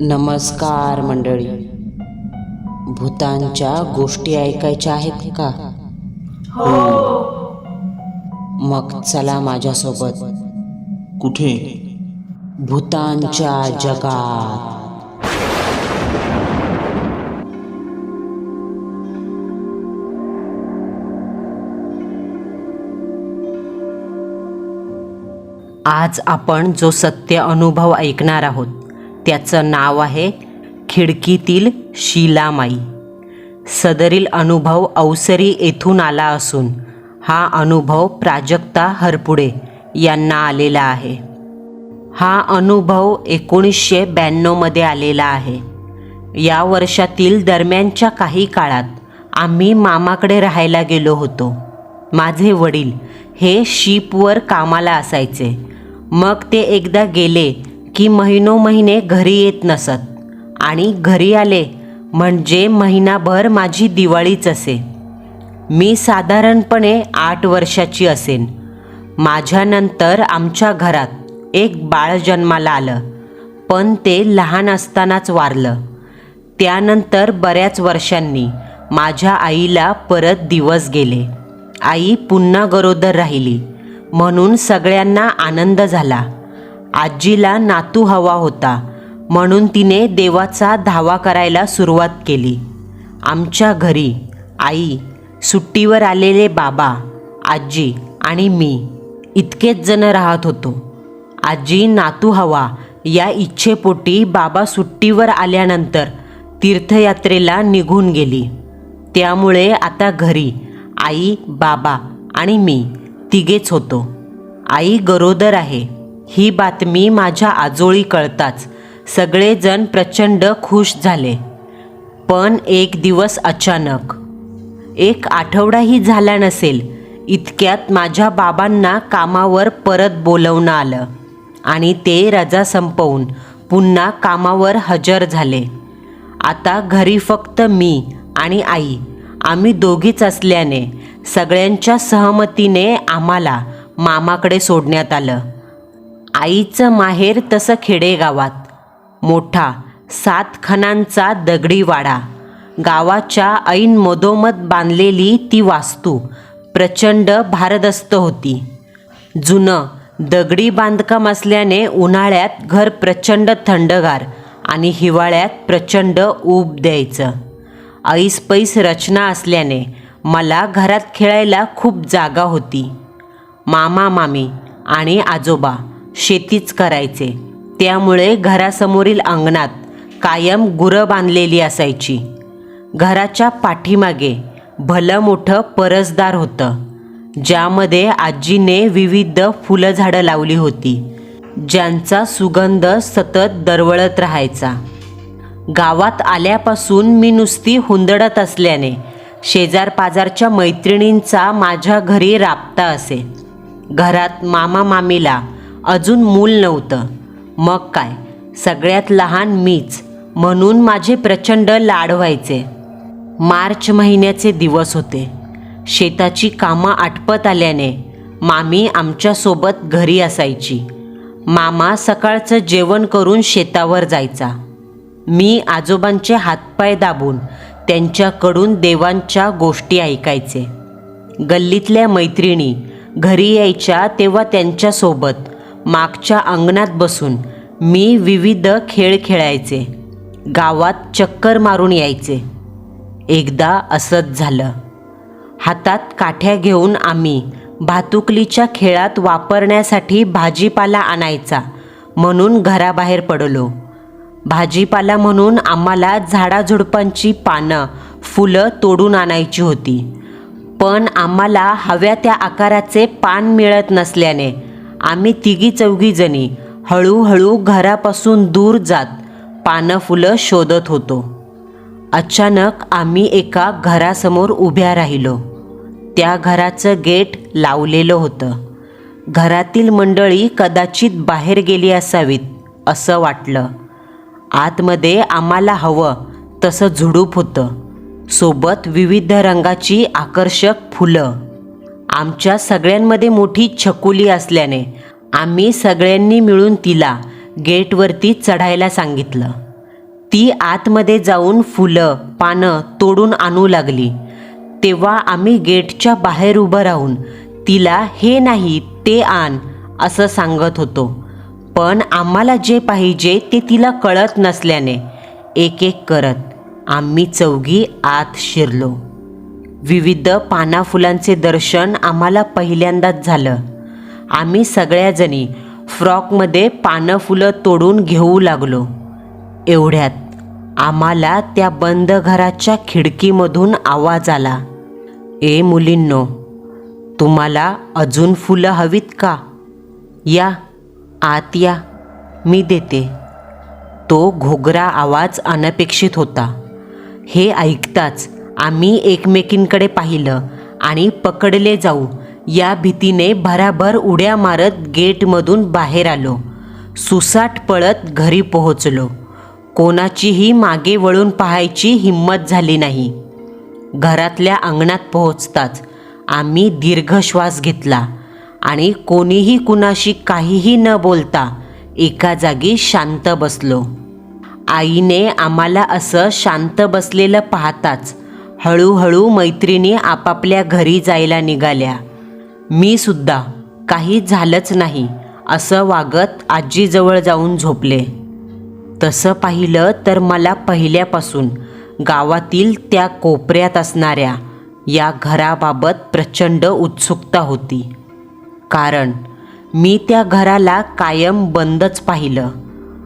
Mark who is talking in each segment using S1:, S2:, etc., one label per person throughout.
S1: नमस्कार मंडळी. भूतांच्या गोष्टी ऐकायच्या आहेत का? मग चला माझ्यासोबत.
S2: कुठे?
S1: भूतांच्या जगात. आज आपण जो सत्य अनुभव ऐकणार आहोत त्याचं नाव आहे खिडकीतील शिलामाई. सदरील अनुभव अवसरी येथून आला असून हा अनुभव प्राजक्ता हरपुडे यांना आलेला आहे. हा अनुभव एकोणीसशे ब्याण्णवमध्ये आलेला आहे. या वर्षातील दरम्यानच्या काही काळात आम्ही मामाकडे राहायला गेलो होतो. माझे वडील हे शीपवर कामाला असायचे. मग ते एकदा गेले की महिनो महिने घरी येत नसत. आणि घरी आले म्हणजे महिनाभर माझी दिवाळीच असे. मी साधारणपणे आठ वर्षाची असेन. माझ्यानंतर आमच्या घरात एक बाळ जन्माला आलं. पण ते लहान असतानाच वारलं. त्यानंतर बऱ्याच वर्षांनी माझ्या आईला परत दिवस गेले. आई पुन्हा गरोदर राहिली. म्हणून सगळ्यांना आनंद झाला. आजीला नातू हवा होता म्हणून तिने देवाचा धावा करायला सुरुवात केली. आमच्या घरी आई सुट्टीवर आलेले बाबा आजी आणि मी इतकेच जण राहत होतो. आजी नातू हवा या इच्छेपोटी बाबा सुट्टीवर आल्यानंतर तीर्थयात्रेला निघून गेली. त्यामुळे आता घरी आई बाबा आणि मी तिघेच होतो. आई गरोदर आहे. ही बातमी माझ्या आजोळी कळताच. सगळेजण प्रचंड खुश झाले. पण एक दिवस अचानक. एक आठवडाही झाला नसेल इतक्यात माझ्या बाबांना कामावर परत बोलवणं आलं आणि ते रजा संपवून पुन्हा कामावर हजर झाले. आता घरी फक्त मी आणि आई आम्ही दोघीच असल्याने सगळ्यांच्या सहमतीने आम्हाला मामाकडे सोडण्यात आलं. आईचं माहेर तसं खेडेगावात. मोठा सात खणांचा दगडी वाडा. गावाच्या ऐन मधोमध बांधलेली ती वास्तू प्रचंड भारदस्त होती. जुनं दगडी बांधकाम असल्याने उन्हाळ्यात घर प्रचंड थंडगार आणि हिवाळ्यात प्रचंड ऊब द्यायचं. ऐसपैस रचना असल्याने मला घरात खेळायला खूप जागा होती. मामा मामी आणि आजोबा शेतीच करायचे. त्यामुळे घरासमोरील अंगणात कायम गुरं बांधलेली असायची. घराच्या पाठीमागे भलं मोठं परसदार होतं. ज्यामध्ये आजीने विविध फुलं झाडं लावली होती. ज्यांचा सुगंध सतत दरवळत राहायचा. गावात आल्यापासून मी नुसती हुंदडत असल्याने शेजारपाजारच्या मैत्रिणींचा माझ्या घरी राबता असे. घरात मामा मामीला अजून मूल नव्हतं. मग काय? सगळ्यात लहान मीच. म्हणून माझे प्रचंड लाड व्हायचे मार्च महिन्याचे दिवस होते. शेताची कामं आटपत आल्याने मामी आमच्यासोबत घरी असायची. मामा सकाळचं जेवण करून शेतावर जायचा. मी आजोबांचे हातपाय दाबून त्यांच्याकडून देवांच्या गोष्टी ऐकायचे. गल्लीतल्या मैत्रिणी घरी यायच्या तेव्हा त्यांच्यासोबत मागच्या अंगणात बसून मी विविध खेळ खेळायचे. गावात चक्कर मारून यायचे. एकदा असंच झालं. हातात काठ्या घेऊन आम्ही भातुकलीच्या खेळात वापरण्यासाठी भाजीपाला आणायचा म्हणून घराबाहेर पडलो. भाजीपाला म्हणून आम्हाला झाडाझुडपांची पानं फुलं तोडून आणायची होती. पण आम्हाला हव्या त्या आकाराचे पान मिळत नसल्याने आम्ही तिघी चौघी जणी हळूहळू घरापासून दूर जात पानं फुलं शोधत होतो. अचानक आम्ही एका घरासमोर उभ्या राहिलो. त्या घराचं गेट लावलेलं होतं. घरातील मंडळी कदाचित बाहेर गेली असावीत असं वाटलं. आतमध्ये आम्हाला हवं तसं झुडूप होतं. सोबत विविध रंगाची आकर्षक फुलं आमच्या सगळ्यांमध्ये मोठी छकुली असल्याने आम्ही सगळ्यांनी मिळून तिला गेटवरती चढायला सांगितलं. ती आतमध्ये जाऊन फुलं पानं तोडून आणू लागली. तेव्हा आम्ही गेटच्या बाहेर उभं राहून तिला हे नाही ते आण असं सांगत होतो. पण आम्हाला जे पाहिजे ते तिला कळत नसल्याने एक एक करत आम्ही चौघी आत शिरलो. विविध पाना फुलांचे दर्शन आम्हाला पहिल्यांदाच झालं. आम्ही सगळ्याजणी फ्रॉकमध्ये पानं फुलं तोडून घेऊ लागलो. एवढ्यात आम्हाला त्या बंद घराच्या खिडकीमधून आवाज आला. ए मुलींनो तुम्हाला अजून फुलं हवीत का? या आत या मी देते. तो घोगरा आवाज अनपेक्षित होता. हे ऐकताच आम्ही एकमेकींकडे पाहिलं आणि पकडले जाऊ. या भीतीने भराभर उड्या मारत गेटमधून बाहेर आलो. सुसाट पळत घरी पोहोचलो. कोणाचीही मागे वळून पाहायची हिंमत झाली नाही. घरातल्या अंगणात पोहोचताच आम्ही दीर्घ श्वास घेतला आणि कोणीही कुणाशी काहीही न बोलता एका जागी शांत बसलो. आईने आम्हाला असं शांत बसलेलं पाहताच हळूहळू मैत्रिणी आपापल्या घरी जायला निघाल्या. मी सुद्धा काही झालंच नाही असं वागत आजीजवळ जाऊन झोपले. तसं पाहिलं तर मला पहिल्यापासून गावातील त्या कोपऱ्यात असणाऱ्या या घराबाबत प्रचंड उत्सुकता होती. कारण मी त्या घराला कायम बंदच पाहिलं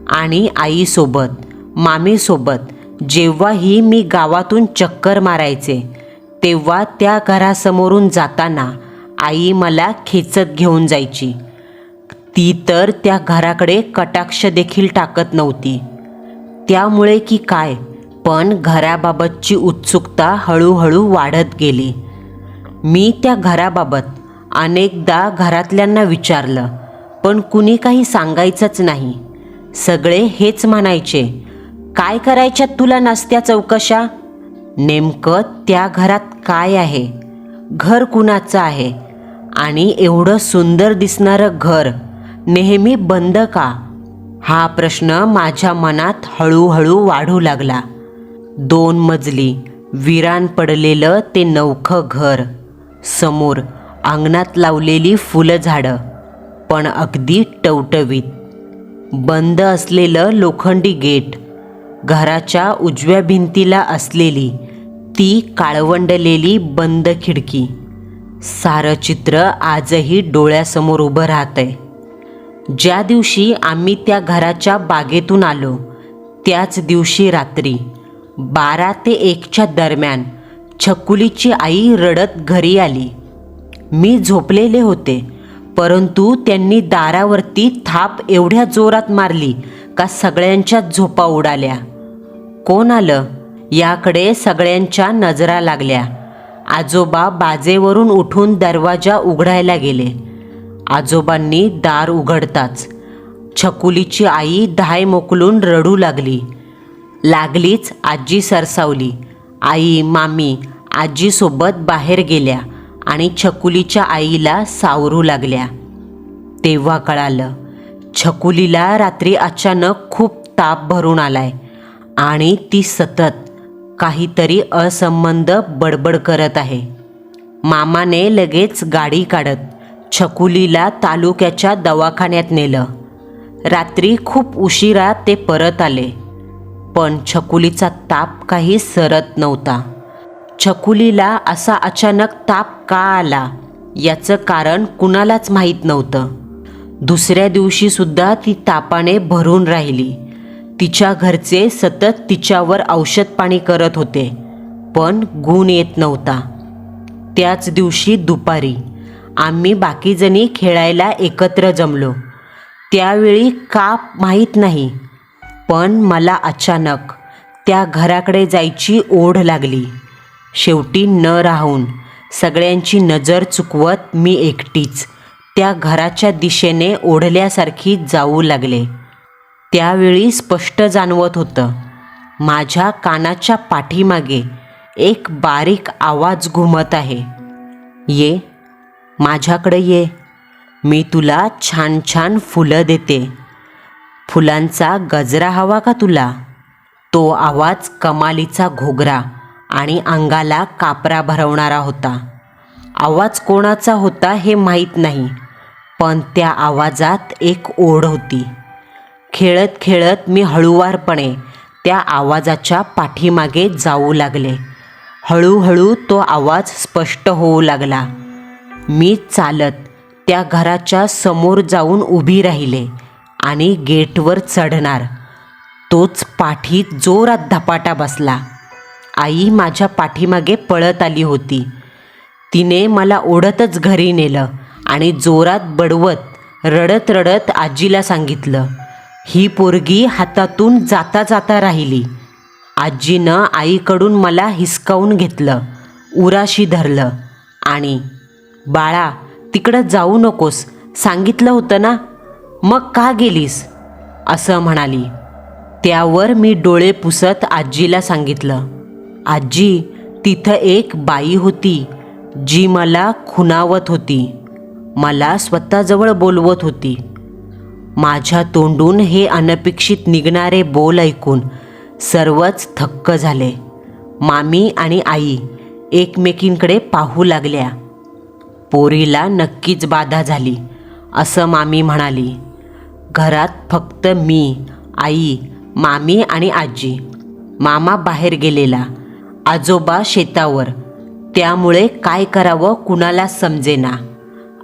S1: आणि आईसोबत मामीसोबत जेव्हाही मी गावातून चक्कर मारायचे तेव्हा त्या घरासमोरून जाताना आई मला खेचत घेऊन जायची. ती तर त्या घराकडे कटाक्ष देखील टाकत नव्हती. त्यामुळे की काय पण घराबाबतची उत्सुकता हळूहळू वाढत गेली. मी त्या घराबाबत अनेकदा घरातल्यांना विचारलं पण कुणी काही सांगायचंच नाही. सगळे हेच म्हणायचे काय करायच्यात तुला नसत्या चौकशा? नेमकं त्या घरात काय आहे? घर कुणाचं आहे? आणि एवढं सुंदर दिसणारं घर नेहमी बंद का? हा प्रश्न माझ्या मनात हळूहळू वाढू लागला. दोन मजली विरान पडलेलं ते नवखं घर समोर अंगणात लावलेली फुलं झाडं पण अगदी टवटवीत. बंद असलेलं लोखंडी गेट घराच्या उजव्या भिंतीला असलेली ती काळवंडलेली बंद खिडकी. सारं चित्र आजही डोळ्यासमोर उभं राहतंय. ज्या दिवशी आम्ही त्या घराच्या बागेतून आलो त्याच दिवशी रात्री बारा ते एकच्या दरम्यान छकुलीची आई रडत घरी आली. मी झोपलेले होते परंतु त्यांनी दारावरती थाप एवढ्या जोरात मारली का सगळ्यांच्या झोपा उडाल्या. कोण आलं? याकडे सगळ्यांच्या नजरा लागल्या. आजोबा बाजेवरून उठून दरवाजा उघडायला गेले. आजोबांनी दार उघडताच. छकुलीची आई धाय मोकलून रडू लागली. लागलीच आजी सरसावली. आई मामी आजीसोबत बाहेर गेल्या आणि छकुलीच्या आईला सावरू लागल्या. तेव्हा कळालं छकुलीला रात्री अचानक खूप ताप भरून आलाय. आणि ती सतत काहीतरी असंबंध बडबड करत आहे. मामाने लगेच गाडी काढत छकुलीला तालुक्याच्या दवाखान्यात नेलं. रात्री खूप उशिरा ते परत आले. पण छकुलीचा ताप काही सरत नव्हता. छकुलीला असा अचानक ताप का आला याचं कारण कुणालाच माहीत नव्हतं. दुसऱ्या दिवशीसुद्धा ती तापाने भरून राहिली. तिच्या घरचे सतत तिच्यावर औषध पाणी करत होते पण गुण येत नव्हता. त्याच दिवशी दुपारी आम्ही बाकीजणी खेळायला एकत्र जमलो. त्यावेळी का माहीत नाही पण मला अचानक त्या घराकडे जायची ओढ लागली. शेवटी न राहून सगळ्यांची नजर चुकवत मी एकटीच त्या घराच्या दिशेने ओढल्यासारखी जाऊ लागले. त्यावेळी स्पष्ट जाणवत होतं माझ्या कानाच्या पाठीमागे एक बारीक आवाज घुमत आहे. ये माझ्याकडे ये. मी तुला छान छान फुलं देते. फुलांचा गजरा हवा का तुला? तो आवाज कमालीचा घोगरा आणि अंगाला कापरा भरवणारा होता. आवाज कोणाचा होता हे माहीत नाही पण त्या आवाजात एक ओढ होती. खेळत खेळत मी हळूवारपणे त्या आवाजाच्या पाठीमागे जाऊ लागले. हळूहळू तो आवाज स्पष्ट होऊ लागला. मी चालत त्या घराच्या समोर जाऊन उभी राहिले आणि गेटवर चढणार. तोच पाठीत जोरात धपाटा बसला. आई माझ्या पाठीमागे पळत आली होती. तिने मला ओढतच घरी नेलं आणि जोरात बडवत रडत रडत आजीला सांगितलं ही पोरगी हातातून जाता जाता राहिली. आजीनं आईकडून मला हिसकावून घेतलं उराशी धरलं आणि बाळा तिकडं जाऊ नकोस सांगितलं होतं ना? मग का गेलीस? असं म्हणाली. त्यावर मी डोळे पुसत आजीला सांगितलं आजी तिथं एक बाई होती जी मला खुनावत होती. मला स्वतःजवळ बोलवत होती. माझ्या तोंडून हे अनपेक्षित निघणारे बोल ऐकून सर्वच थक्क झाले. मामी आणि आई एकमेकींकडे पाहू लागल्या. पोरीला नक्कीच बाधा झाली असं मामी म्हणाली. घरात फक्त मी आई मामी आणि आजी. मामा बाहेर गेलेला आजोबा शेतावर. त्यामुळे काय करावं कुणाला समजेना.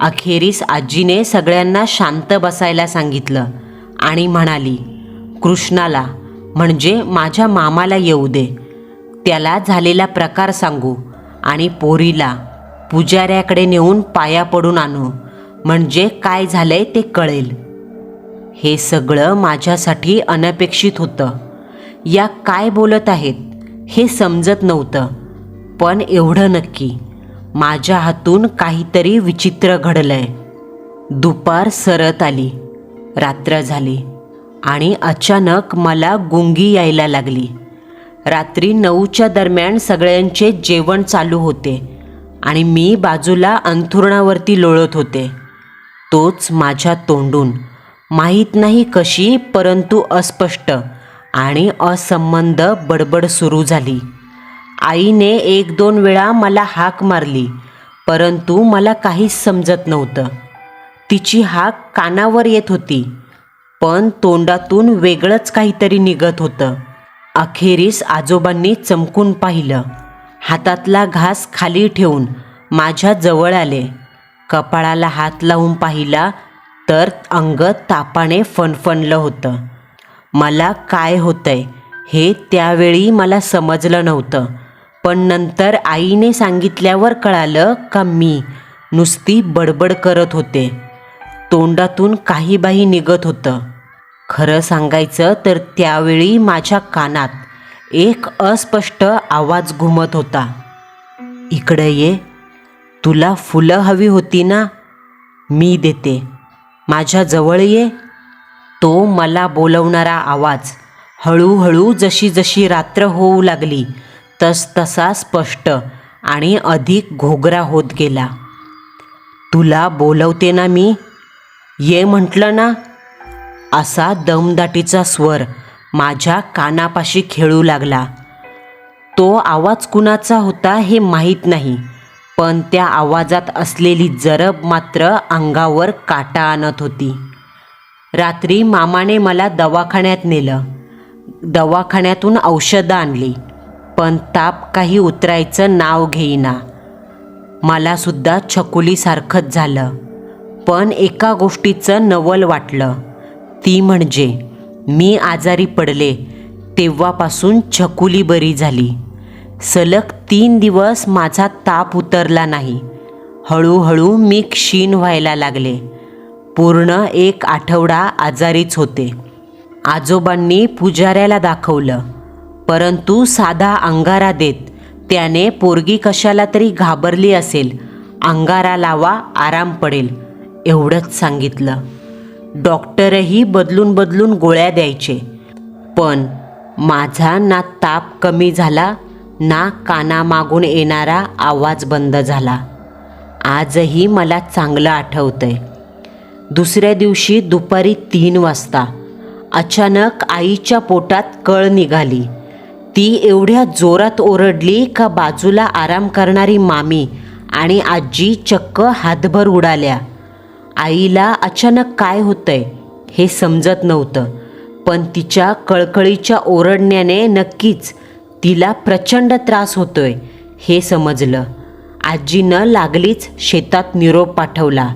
S1: अखेरीस आजीने सगळ्यांना शांत बसायला सांगितलं आणि म्हणाली कृष्णाला म्हणजे माझ्या मामाला येऊ दे. त्याला झालेला प्रकार सांगू आणि पोरीला पुजाऱ्याकडे नेऊन पाया पडून आणू. म्हणजे काय झालंय ते कळेल. हे सगळं माझ्यासाठी अनपेक्षित होतं. या काय बोलत आहेत हे समजत नव्हतं. पण एवढं नक्की माझ्या हातून काहीतरी विचित्र घडलंय. दुपार सरत आली रात्र झाली आणि अचानक मला गुंगी यायला लागली. रात्री नऊच्या दरम्यान सगळ्यांचे जेवण चालू होते आणि मी बाजूला अंथरुणावरती लोळत होते. तोच माझ्या तोंडून. माहीत नाही कशी परंतु अस्पष्ट आणि असंबंध बडबड सुरू झाली. आईने एक दोन वेळा मला हाक मारली परंतु मला काहीच समजत नव्हतं. तिची हाक कानावर येत होती पण तोंडातून वेगळंच काहीतरी निघत होतं. अखेरीस आजोबांनी चमकून पाहिलं. हातातला घास खाली ठेवून माझ्या जवळ आले. कपाळाला हात लावून पाहिला तर अंग तापाने फणफणलं होतं. मला काय होतंय हे त्यावेळी मला समजलं नव्हतं. पण नंतर आईने सांगितल्यावर कळालं का मी नुसती बडबड करत होते. तोंडातून काही बाही निघत होतं. खरं सांगायचं तर त्यावेळी माझ्या कानात एक अस्पष्ट आवाज घुमत होता. इकडं ये. तुला फुलं हवी होती ना? मी देते. माझ्या जवळ ये. तो मला बोलवणारा आवाज हळूहळू जशी जशी रात्र होऊ लागली तस तसा स्पष्ट आणि अधिक घोगरा होत गेला. तुला बोलवते ना मी? ये म्हटलं ना. असा दमदाटीचा स्वर माझ्या कानापाशी खेळू लागला. तो आवाज कुणाचा होता हे माहीत नाही पण त्या आवाजात असलेली जरब मात्र अंगावर काटा आणत होती. रात्री मामाने मला दवाखान्यात नेलं. दवाखान्यातून औषधं आणली. पण ताप काही उतरायचं नाव घेईना. मलासुद्धा छकुलीसारखंच झालं. पण एका गोष्टीचं नवल वाटलं. ती म्हणजे मी आजारी पडले तेव्हापासून छकुली बरी झाली. सलग तीन दिवस माझा ताप उतरला नाही. हळूहळू मी क्षीण व्हायला लागले. पूर्ण एक आठवडा आजारीच होते. आजोबांनी पुजाऱ्याला दाखवलं. परंतु साधा अंगारा देत. त्याने पोरगी कशाला तरी घाबरली असेल. अंगारा लावा आराम पडेल. एवढंच सांगितलं. डॉक्टरही बदलून बदलून गोळ्या द्यायचे. पण माझा ना ताप कमी झाला ना कानामागून येणारा आवाज बंद झाला. आजही मला चांगलं आठवतंय. दुसऱ्या दिवशी दुपारी तीन वाजता अचानक आईच्या पोटात कळ निघाली. ती एवढ्या जोरात ओरडली का बाजूला आराम करणारी मामी आणि आजी चक्क हातभर उडाल्या. आईला अचानक काय होतंय हे समजत नव्हतं पण तिच्या कळकळीच्या ओरडण्याने नक्कीच तिला प्रचंड त्रास होतोय हे समजलं. आजीनं लागलीच शेतात निरोप पाठवला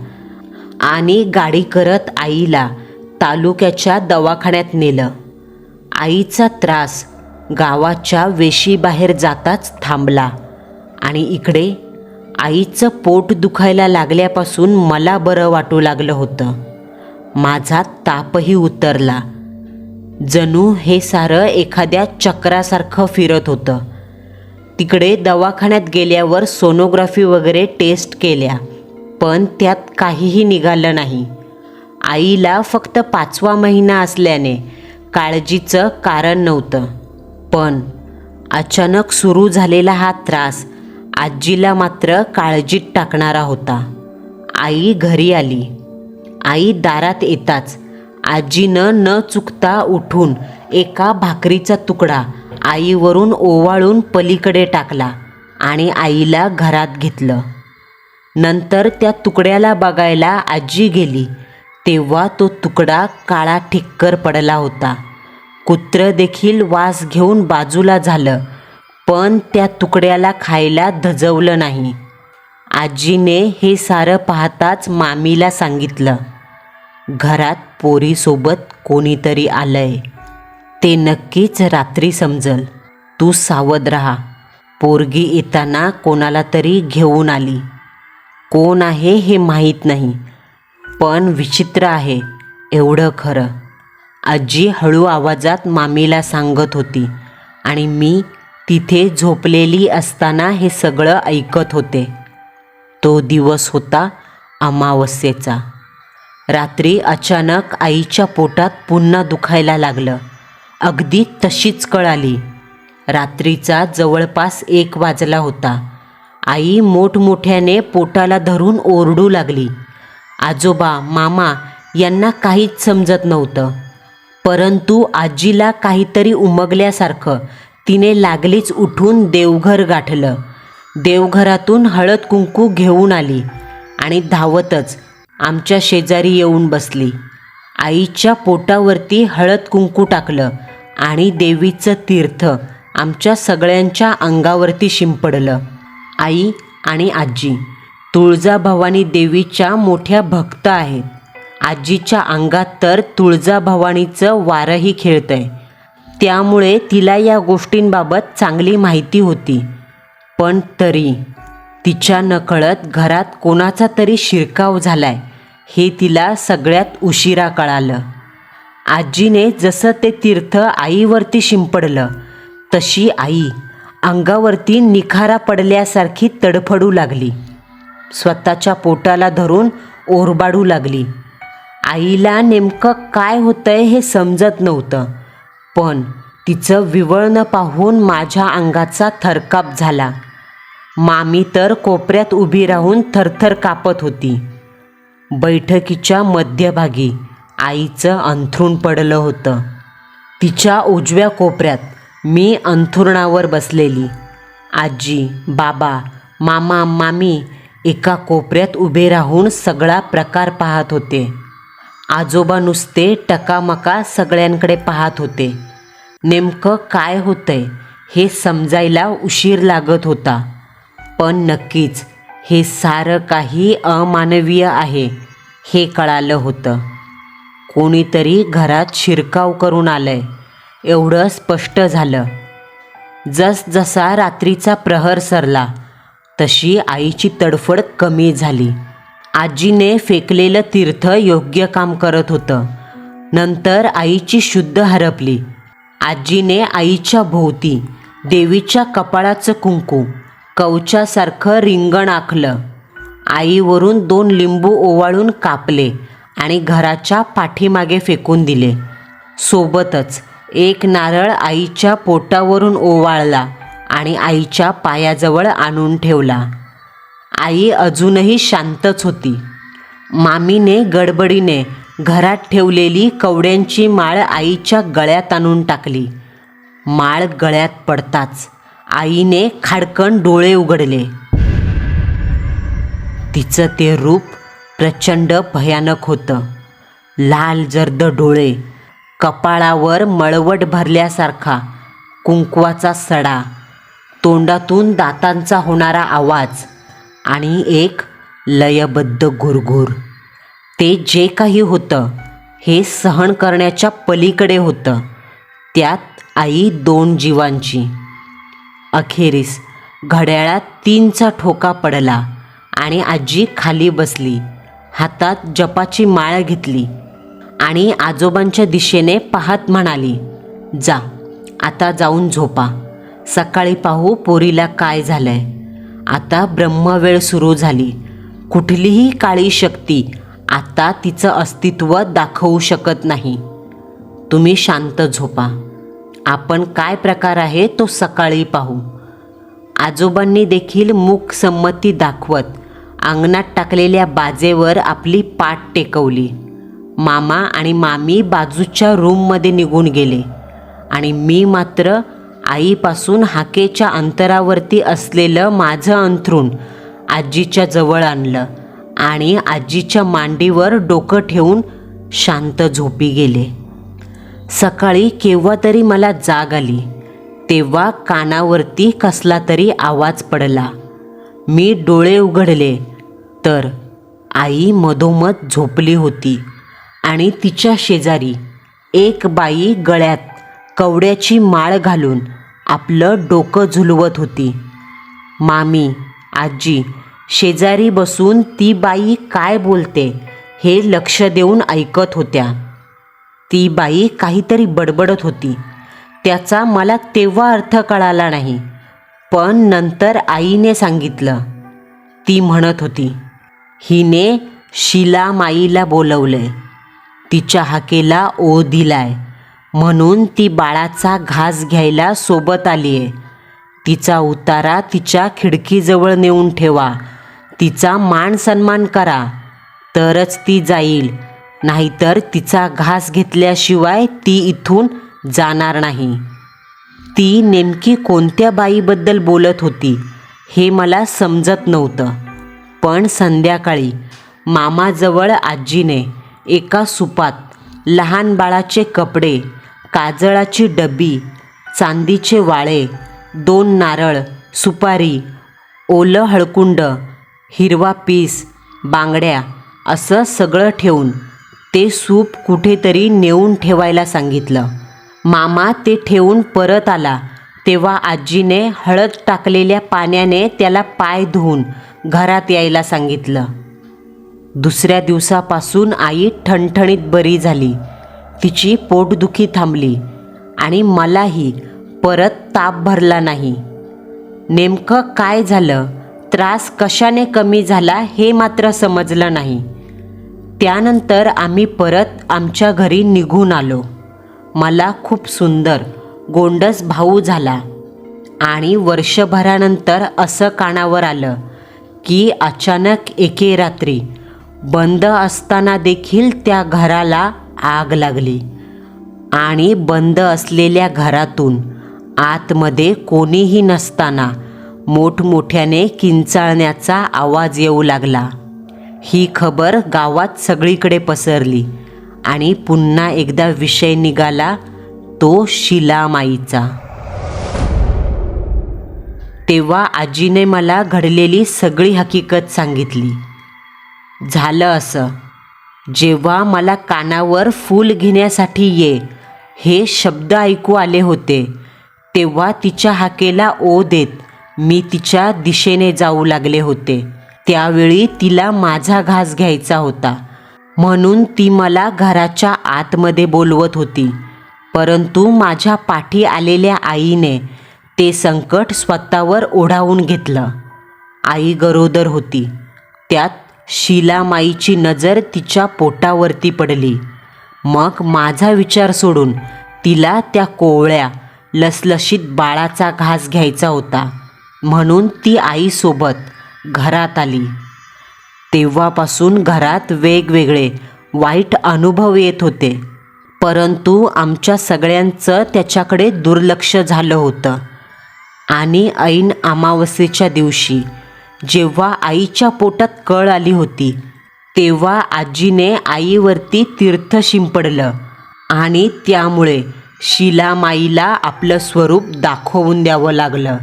S1: आणि गाडी करत आईला तालुक्याच्या दवाखान्यात नेलं. आईचा त्रास गावाच्या वेशीबाहेर जाताच थांबला. आणि इकडे आईचं पोट दुखायला लागल्यापासून मला बरं वाटू लागलं होतं. माझा तापही उतरला. जणू हे सारं एखाद्या चक्रासारखं फिरत होतं. तिकडे दवाखान्यात गेल्यावर सोनोग्राफी वगैरे टेस्ट केल्या पण त्यात काहीही निघालं नाही. आईला फक्त पाचवा महिना असल्याने काळजीचं कारण नव्हतं. पण अचानक सुरू झालेला हा त्रास आजीला मात्र काळजीत टाकणारा होता. आई घरी आली. आई दारात येताच आजीनं न चुकता उठून एका भाकरीचा तुकडा आईवरून ओवाळून पलीकडे टाकला आणि आईला घरात घेतलं. नंतर त्या तुकड्याला बघायला आजी गेली. तेव्हा तो तुकडा काळा ठिक्कर पडला होता. कुत्रं देखील वास घेऊन बाजूला झालं पण त्या तुकड्याला खायला धजवलं नाही. आजीने हे सारं पाहताच मामीला सांगितलं घरात पोरीसोबत कोणीतरी आलंय. ते नक्कीच रात्री समजल. तू सावध राहा. पोरगी येताना कोणाला तरी घेऊन आली. कोण आहे हे माहीत नाही पण विचित्र आहे. एवढं खरं. आजी हळू आवाजात मामीला सांगत होती आणि मी तिथे झोपलेली असताना हे सगळं ऐकत होते. तो दिवस होता अमावस्येचा. रात्री अचानक आईच्या पोटात पुन्हा दुखायला लागलं. अगदी तशीच कळाली. रात्रीचा जवळपास एक वाजला होता. आई मोठमोठ्याने पोटाला धरून ओरडू लागली. आजोबा मामा यांना काहीच समजत नव्हतं. परंतु आजीला काहीतरी उमगल्यासारखं. तिने लागलीच उठून देवघर गाठलं. देवघरातून हळद कुंकू घेऊन आली आणि धावतच आमच्या शेजारी येऊन बसली. आईच्या पोटावरती हळद कुंकू टाकलं आणि देवीचं तीर्थ आमच्या सगळ्यांच्या अंगावरती शिंपडलं. आई आणि आजी तुळजाभवानी देवीच्या मोठ्या भक्त आहेत. आजीच्या अंगात तर तुळजाभवानीचं वारंही खेळतंय. त्यामुळे तिला या गोष्टींबाबत चांगली माहिती होती. पण तरी तिच्या नकळत घरात कोणाचा तरी शिरकाव झालाय हे तिला सगळ्यात उशिरा कळालं. आजीने जसं ते तीर्थ आईवरती शिंपडलं तशी आई अंगावरती निखारा पडल्यासारखी तडफडू लागली. स्वतःच्या पोटाला धरून ओरबाडू लागली. आईला नेमकं काय होतंय हे समजत नव्हतं. पण तिचं विवळणं पाहून माझ्या अंगाचा थरकाप झाला. मामी तर कोपऱ्यात उभी राहून थरथर कापत होती. बैठकीच्या मध्यभागी आईचं अंथरूण पडलं होतं. तिच्या उजव्या कोपऱ्यात मी अंथरुणावर बसलेली. आजी बाबा मामा मामी एका कोपऱ्यात उभे राहून सगळा प्रकार पाहत होते. आजोबा नुसते टकामका सगळ्यांकडे पाहत होते. नेमकं काय होतंय हे समजायला उशीर लागत होता. पण नक्कीच हे सारं काही अमानवीय आहे हे कळालं होतं. कोणीतरी घरात शिरकाव करून आलंय एवढं स्पष्ट झालं. जसजसा रात्रीचा प्रहर सरला तशी आईची तडफड कमी झाली. आजीने फेकलेलं तीर्थ योग्य काम करत होतं. नंतर आईची शुद्ध हरपली. आजीने आईच्या भोवती देवीच्या कपाळाचं कुंकू कवचासारखं रिंगण आखलं आईवरून दोन लिंबू ओवाळून कापले आणि घराच्या पाठीमागे फेकून दिले. सोबतच एक नारळ आईच्या पोटावरून ओवाळला आणि आईच्या पायाजवळ आणून ठेवला. आई अजूनही शांतच होती. मामीने गडबडीने घरात ठेवलेली कवड्यांची माळ आईच्या गळ्यात आणून टाकली. माळ गळ्यात पडताच आईने खाडकन डोळे उघडले. तिचं ते रूप प्रचंड भयानक होतं. लाल जर्द डोळे कपाळावर मळवट भरल्यासारखा कुंकवाचा सडा तोंडातून दातांचा होणारा आवाज आणि एक लयबद्ध घुरघुर. ते जे काही होतं हे सहन करण्याच्या पलीकडे होतं. त्यात आई दोन जीवांची. अखेरीस घड्याळात तीनचा ठोका पडला आणि आजी खाली बसली हातात जपाची माळ घेतली आणि आजोबांच्या दिशेने पाहत म्हणाली जा आता जाऊन झोपा. सकाळी पाहू पोरीला काय झालंय. आता ब्रह्मवेळ सुरू झाली. कुठलीही काळी शक्ती आता तिचं अस्तित्व दाखवू शकत नाही. तुम्ही शांत झोपा. आपण काय प्रकार आहे तो सकाळी पाहू. आजोबांनी देखील मूक संमती दाखवत अंगणात टाकलेल्या बाजेवर आपली पाठ टेकवली. मामा आणि मामी बाजूच्या रूममध्ये निघून गेले. आणि मी मात्र आईपासून हाकेच्या अंतरावरती असलेलं माझं अंथरूण आजीच्या जवळ आणलं आणि आजीच्या मांडीवर डोकं ठेवून शांत झोपी गेले. सकाळी केव्हा तरी मला जाग आली तेव्हा कानावरती कसला तरी आवाज पडला. मी डोळे उघडले तर आई मधोमध झोपली होती आणि तिच्या शेजारी एक बाई गळ्यात कवड्याची माळ घालून आपलं डोकं झुलवत होती. मामी आजी शेजारी बसून ती बाई काय बोलते हे लक्ष देऊन ऐकत होत्या. ती बाई काहीतरी बडबडत होती. त्याचा मला तेव्हा अर्थ कळाला नाही पण नंतर आईने सांगितलं. ती म्हणत होती हिने शिला माईला बोलवलंय. तिच्या हाकेला ओ दिलाय. म्हणून ती बाळाचा घास घ्यायला सोबत आली आहे तिचा उतारा तिच्या खिडकीजवळ नेऊन ठेवा. तिचा मान सन्मान करा. तरच ती जाईल. नाहीतर तिचा घास घेतल्याशिवाय ती इथून जाणार नाही. ती नेमकी कोणत्या बाईबद्दल बोलत होती हे मला समजत नव्हतं. पण संध्याकाळी मामाजवळ आजीने एका सुपात लहान बाळाचे कपडे काजळाची डबी चांदीचे वाळे दोन नारळ सुपारी ओलं हळकुंड हिरवा पीस बांगड्या असं सगळं ठेवून ते सूप कुठेतरी नेऊन ठेवायला सांगितलं. मामा ते ठेवून परत आला तेव्हा आजीने हळद टाकलेल्या पाण्याने त्याला पाय धुवून घरात यायला सांगितलं. दुसऱ्या दिवसापासून आई ठणठणीत बरी झाली. तिची पोटदुखी थांबली आणि मलाही परत ताप भरला नाही. नेमकं काय झालं? त्रास कशाने कमी झाला हे मात्र समजलं नाही. त्यानंतर आम्ही परत आमच्या घरी निघून आलो. मला खूप सुंदर गोंडस भाऊ झाला आणि वर्षभरानंतर असं कानावर आलं की अचानक एके रात्री बंद असताना देखील त्या घराला आग लागली. आणि बंद असलेल्या घरातून आतमध्ये कोणीही नसताना मोठमोठ्याने किंचाळण्याचा आवाज येऊ लागला. ही खबर गावात सगळीकडे पसरली आणि पुन्हा एकदा विषय निघाला तो शिलामाईचा. तेव्हा आजीने मला घडलेली सगळी हकीकत सांगितली. झालं असं. जेव्हा मला कानावर फूल घेण्यासाठी ये हे शब्द ऐकू आले होते तेव्हा तिच्या हाकेला ओ देत मी तिच्या दिशेने जाऊ लागले होते. त्यावेळी तिला माझा घास घ्यायचा होता. म्हणून ती मला घराच्या आतमध्ये बोलवत होती. परंतु माझ्या पाठी आलेल्या आईने ते संकट स्वतःवर ओढावून घेतलं. आई गरोदर होती. त्यात शिलामाईची नजर तिच्या पोटावरती पडली. मग माझा विचार सोडून तिला त्या कोवळ्या लसलशीत बाळाचा घास घ्यायचा होता. म्हणून ती आईसोबत घरात आली. तेव्हापासून घरात वेगवेगळे वाईट अनुभव येत होते. परंतु आमच्या सगळ्यांचं त्याच्याकडे दुर्लक्ष झालं होतं. आणि ऐन अमावस्येच्या दिवशी जेव्हा आईच्या पोटात कळ आली होती तेव्हा आजीने आईवरती तीर्थ शिंपडलं आणि त्यामुळे शिलामाईला आपलं स्वरूप दाखवून द्यावं लागलं.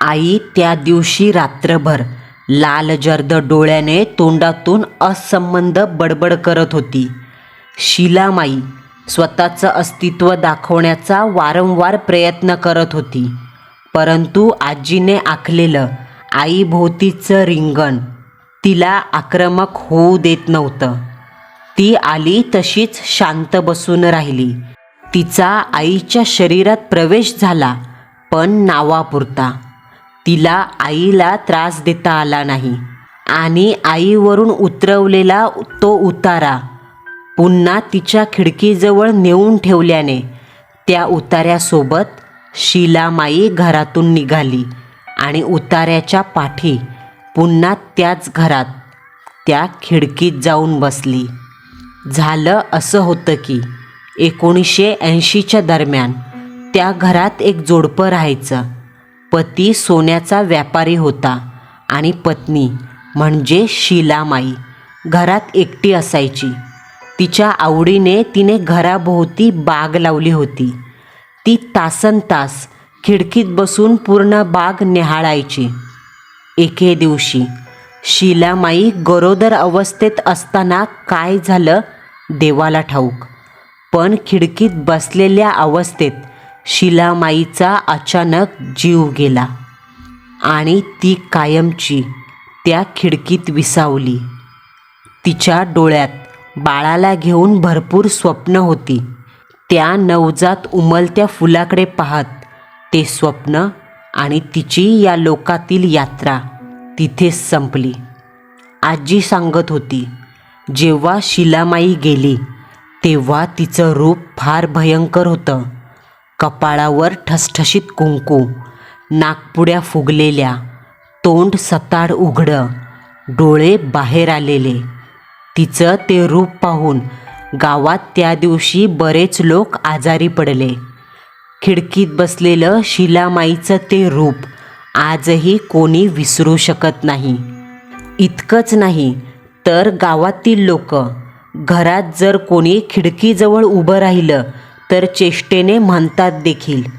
S1: आई त्या दिवशी रात्रभर लाल जर्द डोळ्याने तोंडातून असंबंध बडबड करत होती. शिलामाई स्वतःचं अस्तित्व दाखवण्याचा वारंवार प्रयत्न करत होती परंतु आजीने आखलेलं आईभोवतीचं रिंगण. तिला आक्रमक होऊ देत नव्हतं. ती आली तशीच शांत बसून राहिली. तिचा आईच्या शरीरात प्रवेश झाला पण नावापुरता. तिला आईला त्रास देता आला नाही आणि आईवरून उतरवलेला तो उतारा. पुन्हा तिच्या खिडकीजवळ नेऊन ठेवल्याने त्या उतार्यासोबत शिलामाई घरातून निघाली. आणि उतार्याच्या पाठी पुन्हा त्याच घरात त्या खिडकीत जाऊन बसली. झालं असं होतं की एकोणीसशे ऐंशीच्या दरम्यान त्या घरात एक जोडपं राहायचं. पती सोन्याचा व्यापारी होता आणि पत्नी म्हणजे शिलामाई घरात एकटी असायची. तिच्या आवडीने तिने घराभोवती बाग लावली होती. ती तासन तास खिडकीत बसून पूर्ण बाग निहाळायची. एके दिवशी शिलामाई गरोदर अवस्थेत असताना काय झालं देवाला ठाऊक. पण खिडकीत बसलेल्या अवस्थेत शिलामाईचा अचानक जीव गेला आणि ती कायमची त्या खिडकीत विसावली. तिच्या डोळ्यात बाळाला घेऊन भरपूर स्वप्न होती. त्या नवजात उमलत्या फुलाकडे पाहत ते स्वप्न आणि तिची या लोकातील यात्रा तिथेच संपली. आजी सांगत होती जेव्हा शिलामाई गेली तेव्हा तिचं रूप फार भयंकर होतं. कपाळावर ठसठशीत कुंकू नागपुड्या फुगलेल्या तोंड सताड उघडं डोळे बाहेर आलेले. तिचं ते रूप पाहून गावात त्या दिवशी बरेच लोक आजारी पडले. खिडकीत बसलेलं शिलामाईचं ते रूप आजही कोणी विसरू शकत नाही. इतकंच नाही तर गावातील लोक घरात जर कोणी खिडकीजवळ उभं राहिलं तर चेष्टेने म्हणतात देखील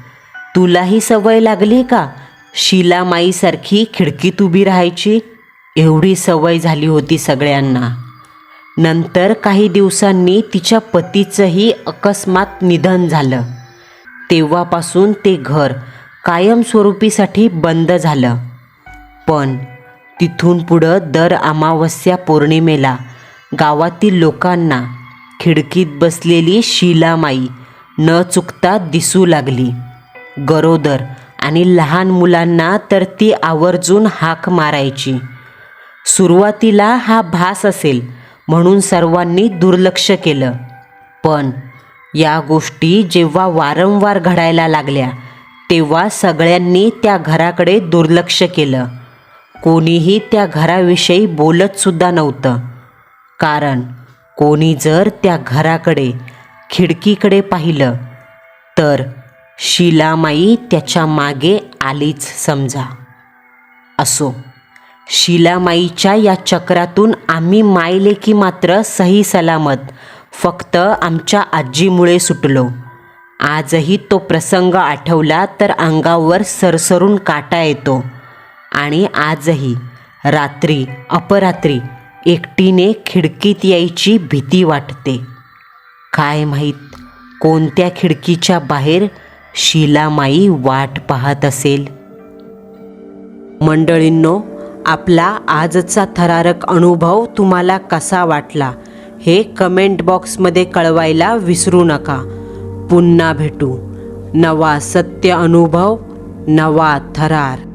S1: तुलाही सवय लागली का? शिलामाईसारखी खिडकीत उभी राहायची? एवढी सवय झाली होती सगळ्यांना. नंतर काही दिवसांनी तिच्या पतीचंही अकस्मात निधन झालं. तेव्हापासून ते घर कायमस्वरूपीसाठी बंद झालं. पण तिथून पुढं दर अमावस्या पौर्णिमेला गावातील लोकांना खिडकीत बसलेली शिलामाई न चुकता दिसू लागली. गरोदर आणि लहान मुलांना तर ती आवर्जून हाक मारायची. सुरुवातीला हा भास असेल म्हणून सर्वांनी दुर्लक्ष केलं. पण या गोष्टी जेव्हा वारंवार घडायला लागल्या तेव्हा सगळ्यांनी त्या घराकडे दुर्लक्ष केलं. कोणीही त्या घराविषयी बोलतसुद्धा नव्हतं. कारण कोणी जर त्या घराकडे खिडकीकडे पाहिलं तर शिलामाई त्याच्यामागे आलीच समजा. असो शिलामाईच्या या चक्रातून आम्ही मायले की मात्र सही सलामत फक्त आमच्या आजीमुळे सुटलो. आजही तो प्रसंग आठवला तर अंगावर सरसरून काटा येतो. आणि आजही रात्री अपरात्री एकटीने खिडकीत यायची भीती वाटते. काय माहीत कोणत्या खिडकीच्या बाहेर शिलामाई वाट पाहत असेल? मंडळींनो आपला आजचा थरारक अनुभव तुम्हाला कसा वाटला? हे कमेंट बॉक्समध्ये कळवायला विसरू नका. पुन्हा भेटू. नवा सत्य अनुभव नवा थरार.